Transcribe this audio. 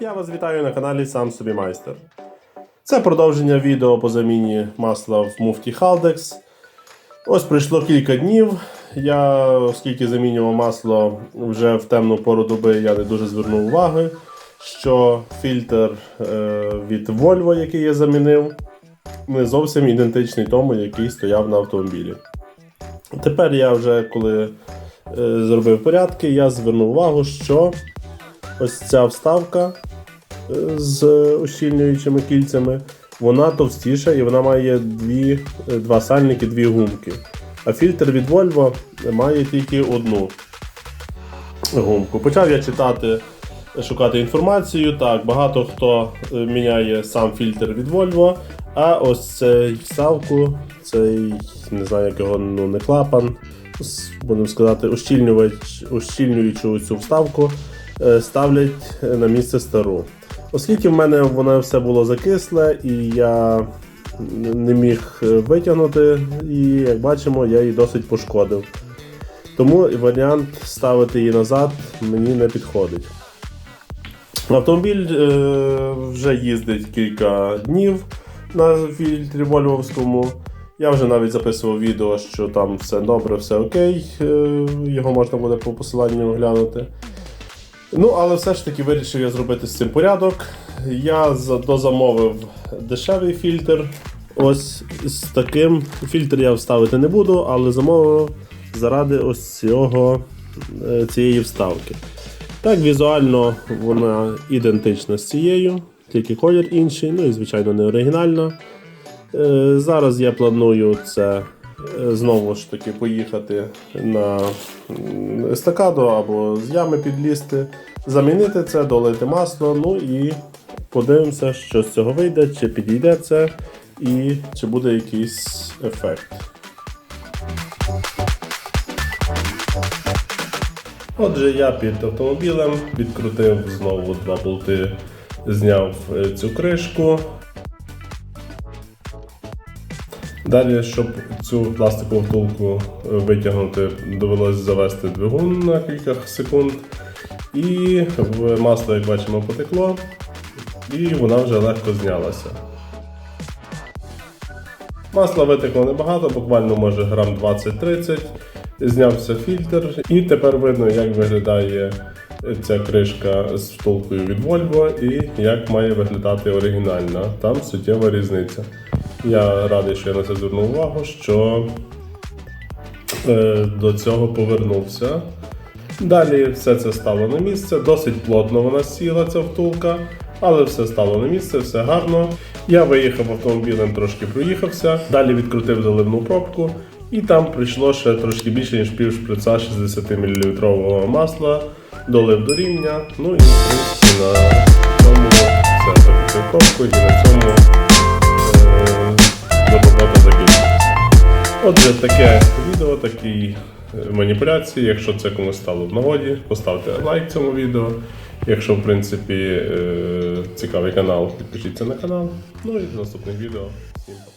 Я вас вітаю на каналі Сам Собі Майстер. Це продовження відео по заміні масла в муфті Haldex. Ось пройшло кілька днів. Я, оскільки замінював масло вже в темну пору доби, я не дуже звернув уваги, що фільтр е, від Volvo, який я замінив, не зовсім ідентичний тому, який стояв на автомобілі. Тепер я вже коли е, зробив порядки, я звернув увагу, що ось ця вставка з ущільнюючими кільцями, вона товстіша і вона має дві, два сальники, дві гумки. А фільтр від Volvo має тільки одну гумку. Почав я читати, шукати інформацію. Так, багато хто е, міняє сам фільтр від Volvo, а ось цей вставку, цей, не знаю, як його, ну не клапан, будемо сказати, ущільнювач, ущільнюючу цю вставку е, ставлять на місце стару. Оскільки в мене воно все було закисле і я не міг е, витягнути її, як бачимо, я її досить пошкодив. Тому варіант ставити її назад мені не підходить. Автомобіль е, вже їздить кілька днів на фільтрі Вольвовському. Я вже навіть записував відео, що там все добре, все окей. е, Його можна буде по посиланню оглянути. Ну, але все ж таки вирішив я зробити з цим порядок. Я дозамовив дешевий фільтр. Ось з таким фільтр я вставити не буду, але замовив заради ось цього, е, цієї вставки. Так, візуально вона ідентична з цією, тільки колір інший, ну і звичайно не оригінальна. Е, Зараз я планую це знову ж таки поїхати на естакаду або з ями підлізти, замінити це, долити масло, ну і подивимося, що з цього вийде, чи підійде це і чи буде якийсь ефект. Отже, я під автомобілем відкрутив знову два болти, зняв е, цю кришку. Далі, щоб цю пластикову втулку е, витягнути, довелося завести двигун на кілька секунд. І масло, як бачимо, потекло, і вона вже легко знялася. Масла витекло небагато, буквально може грам 20-30. Знявся фільтр, і тепер видно, як виглядає ця кришка з втулкою від Volvo і як має виглядати оригінальна. Там суттєва різниця. Я радий, що я на це звернув увагу, що е, до цього повернувся. Далі все це стало на місце. Досить плотно вона сіла, ця втулка, але все стало на місце, все гарно. Я виїхав автомобілем, трошки проїхався. Далі відкрутив заливну пробку, і там прийшло ще трошки більше, ніж пів шприца 60 мл масла, долив до рівня. Ну і в принципі на цьому все пробку і на цьому Отже, таке відео, такі е, маніпуляції. Якщо це комусь стало в нагоді, поставте лайк цьому відео. Якщо, в принципі, е, цікавий канал, підпишіться на канал. Ну і до наступних відео. Всім пока.